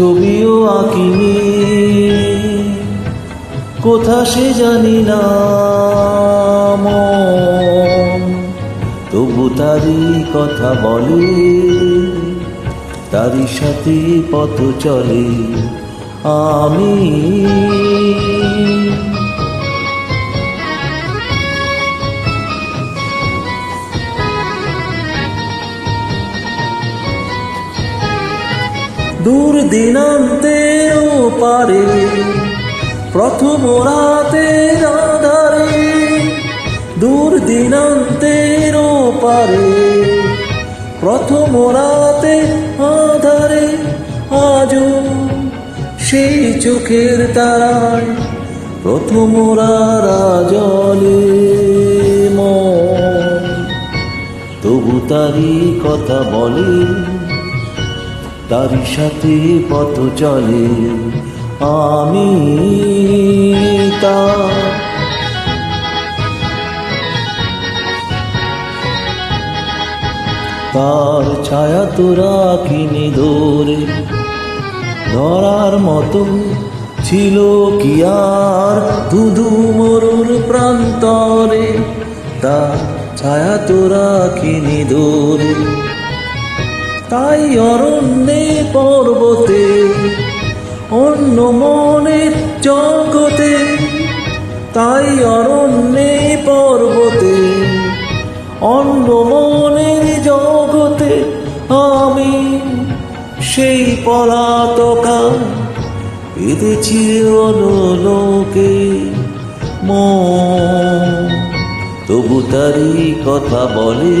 ছবিও আঁকিনি। কোথা সে জানি না তবু তারই কথা বলে, তারই সাথে পথ চলে। আমি দূর দিনান্তেও পারে, প্রথম রাতের আধারে দূর দিনান্তেরও পারে, প্রথম রাতে আধারে। আজও সেই চোখের তারায় প্রথম জলে তবু তারই কথা বলে তারই সাথে পথ চলে। আমি তার তার ছায়া তোরা কিনে ধরে ধরার মতো ছিল কি আর ধুধু মরুর প্রান্তরে। তার ছায়া তোরা কিনে ধরে তাই অরণ্যে পর্বতে, অন্য মনের জগতে, তাই অরণ্যে পর্বতে, অন্য মনের জগতে আমি সেই পলাতকা পেতেছি লোকে মন। তবু তারই কথা বলে